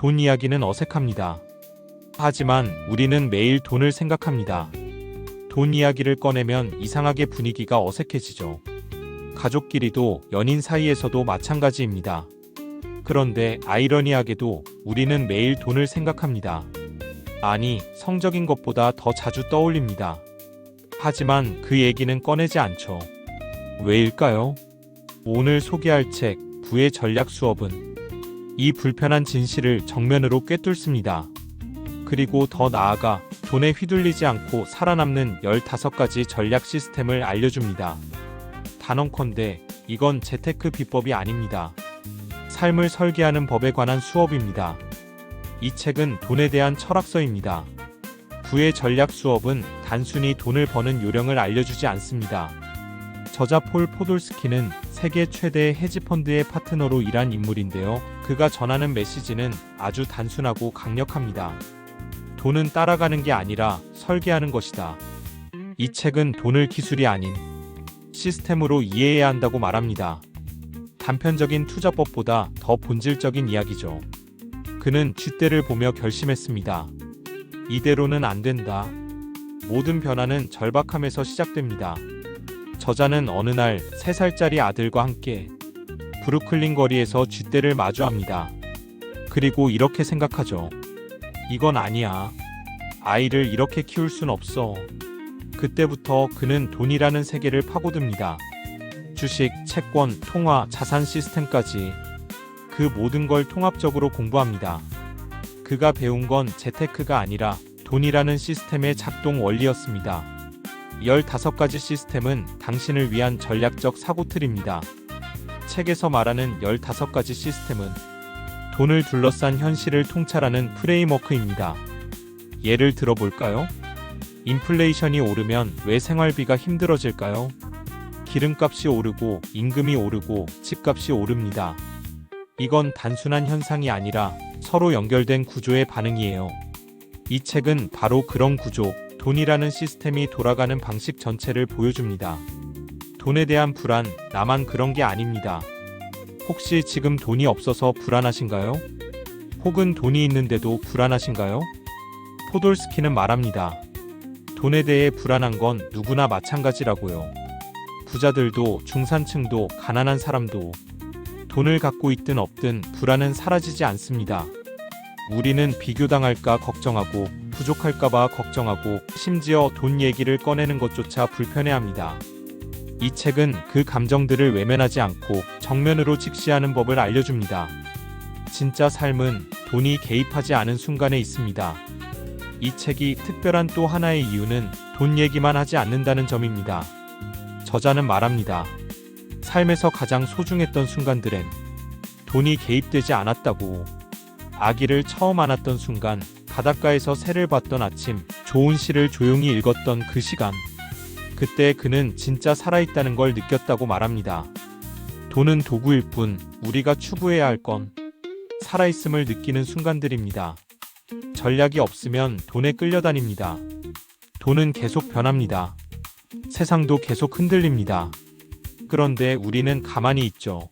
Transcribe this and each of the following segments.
돈 이야기는 어색합니다. 하지만 우리는 매일 돈을 생각합니다. 돈 이야기를 꺼내면 이상하게 분위기가 어색해지죠. 가족끼리도 연인 사이에서도 마찬가지입니다. 그런데 아이러니하게도 우리는 매일 돈을 생각합니다. 아니, 성적인 것보다 더 자주 떠올립니다. 하지만 그 얘기는 꺼내지 않죠. 왜일까요? 오늘 소개할 책, 부의 전략 수업은 이 불편한 진실을 정면으로 꿰뚫습니다. 그리고 더 나아가 돈에 휘둘리지 않고 살아남는 15가지 전략 시스템을 알려줍니다. 단언컨대 이건 재테크 비법이 아닙니다. 삶을 설계하는 법에 관한 수업입니다. 이 책은 돈에 대한 철학서입니다. 부의 전략 수업은 단순히 돈을 버는 요령을 알려주지 않습니다. 저자 폴 포돌스키는 세계 최대의 헤지펀드의 파트너로 일한 인물인데요. 그가 전하는 메시지는 아주 단순하고 강력합니다. 돈은 따라가는 게 아니라 설계하는 것이다. 이 책은 돈을 기술이 아닌 시스템으로 이해해야 한다고 말합니다. 단편적인 투자법보다 더 본질적인 이야기죠. 그는 쥐떼를 보며 결심했습니다. 이대로는 안 된다. 모든 변화는 절박함에서 시작됩니다. 저자는 어느 날 3살짜리 아들과 함께 브루클린 거리에서 쥐떼를 마주합니다. 그리고 이렇게 생각하죠. 이건 아니야. 아이를 이렇게 키울 순 없어. 그때부터 그는 돈이라는 세계를 파고듭니다. 주식, 채권, 통화, 자산 시스템까지 그 모든 걸 통합적으로 공부합니다. 그가 배운 건 재테크가 아니라 돈이라는 시스템의 작동 원리였습니다. 15가지 시스템은 당신을 위한 전략적 사고틀입니다. 책에서 말하는 15가지 시스템은 돈을 둘러싼 현실을 통찰하는 프레임워크입니다. 예를 들어볼까요? 인플레이션이 오르면 왜 생활비가 힘들어질까요? 기름값이 오르고 임금이 오르고 집값이 오릅니다. 이건 단순한 현상이 아니라 서로 연결된 구조의 반응이에요. 이 책은 바로 그런 구조, 돈이라는 시스템이 돌아가는 방식 전체를 보여줍니다. 돈에 대한 불안, 나만 그런 게 아닙니다. 혹시 지금 돈이 없어서 불안하신가요? 혹은 돈이 있는데도 불안하신가요? 포돌스키는 말합니다. 돈에 대해 불안한 건 누구나 마찬가지라고요. 부자들도 중산층도 가난한 사람도 돈을 갖고 있든 없든 불안은 사라지지 않습니다. 우리는 비교당할까 걱정하고 부족할까봐 걱정하고 심지어 돈 얘기를 꺼내는 것조차 불편해합니다. 이 책은 그 감정들을 외면하지 않고 정면으로 직시하는 법을 알려줍니다. 진짜 삶은 돈이 개입하지 않은 순간에 있습니다. 이 책이 특별한 또 하나의 이유는 돈 얘기만 하지 않는다는 점입니다. 저자는 말합니다. 삶에서 가장 소중했던 순간들엔 돈이 개입되지 않았다고. 아기를 처음 안았던 순간, 바닷가에서 새를 봤던 아침, 좋은 시를 조용히 읽었던 그 시간. 그때 그는 진짜 살아있다는 걸 느꼈다고 말합니다. 돈은 도구일 뿐 우리가 추구해야 할 건 살아있음을 느끼는 순간들입니다. 전략이 없으면 돈에 끌려다닙니다. 돈은 계속 변합니다. 세상도 계속 흔들립니다. 그런데 우리는 가만히 있죠.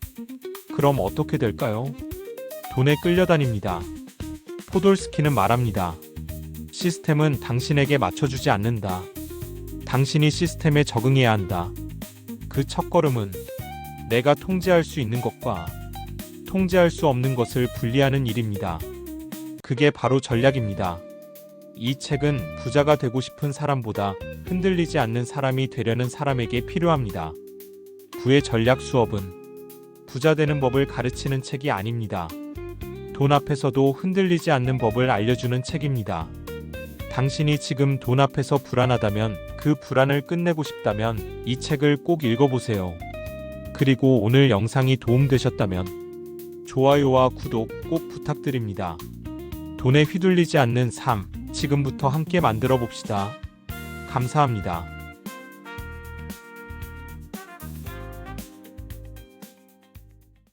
그럼 어떻게 될까요? 돈에 끌려다닙니다. 포돌스키는 말합니다. 시스템은 당신에게 맞춰주지 않는다. 당신이 시스템에 적응해야 한다. 그 첫걸음은 내가 통제할 수 있는 것과 통제할 수 없는 것을 분리하는 일입니다. 그게 바로 전략입니다. 이 책은 부자가 되고 싶은 사람보다 흔들리지 않는 사람이 되려는 사람에게 필요합니다. 부의 전략 수업은 부자 되는 법을 가르치는 책이 아닙니다. 돈 앞에서도 흔들리지 않는 법을 알려주는 책입니다. 당신이 지금 돈 앞에서 불안하다면 그 불안을 끝내고 싶다면 이 책을 꼭 읽어보세요. 그리고 오늘 영상이 도움되셨다면 좋아요와 구독 꼭 부탁드립니다. 돈에 휘둘리지 않는 삶, 지금부터 함께 만들어 봅시다. 감사합니다.